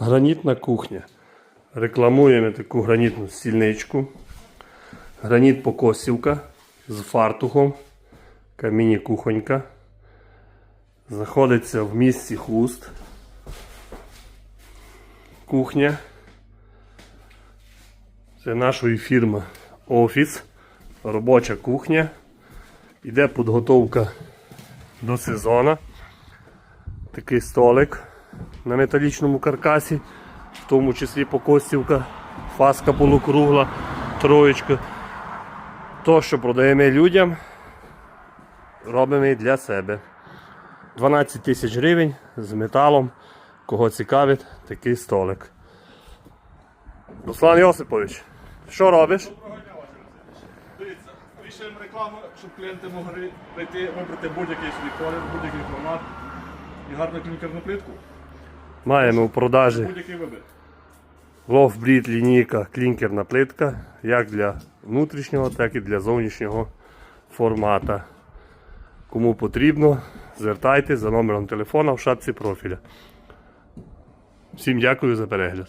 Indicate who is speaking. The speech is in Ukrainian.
Speaker 1: Гранітна кухня. Рекламуємо таку гранітну стільничку. Граніт покосівка з фартухом. Каміні кухонька. Знаходиться в місті Хуст. Кухня. Це нашої фірми офіс. Робоча кухня. Іде підготовка до сезону. Такий столик на металічному каркасі, в тому числі покостівка, фаска полукругла, троєчка. То, що продаємо людям, робимо і для себе. 12 тисяч гривень з металом. Кого цікавить, такий столик. Руслан Йосипович, що робиш?
Speaker 2: Дивіться, пишемо рекламу, щоб клієнти могли прийти, вибрати будь-який свій колір, будь-який формат і гарну клінкерну плитку.
Speaker 1: Маємо у продажі
Speaker 2: Будь-який
Speaker 1: лінійка, клінкерна плитка, як для внутрішнього, так і для зовнішнього формата. Кому потрібно, звертайтеся за номером телефона в шапці профіля. Всім дякую за перегляд.